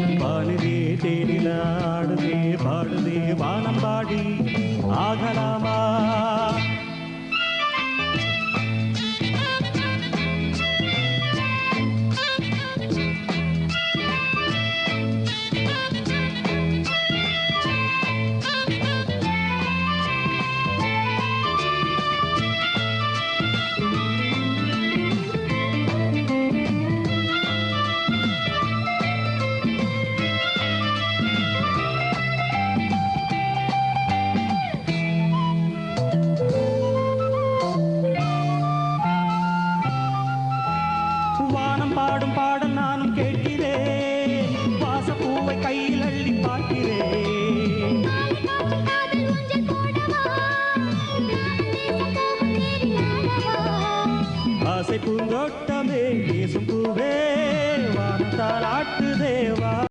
பாடுதே தேனிலாடுதே பாடுதே வானம் பாடி ஆகலா. வானம் வானம் பாடும் பாடல் நானும் கேட்கிறேன். வாசப்பூவை கையில் அள்ளி பார்க்கிறேன். ஆசை பூந்தோட்டமே பேசும் பூவே வானத்தால் ஆட்டுதேவா?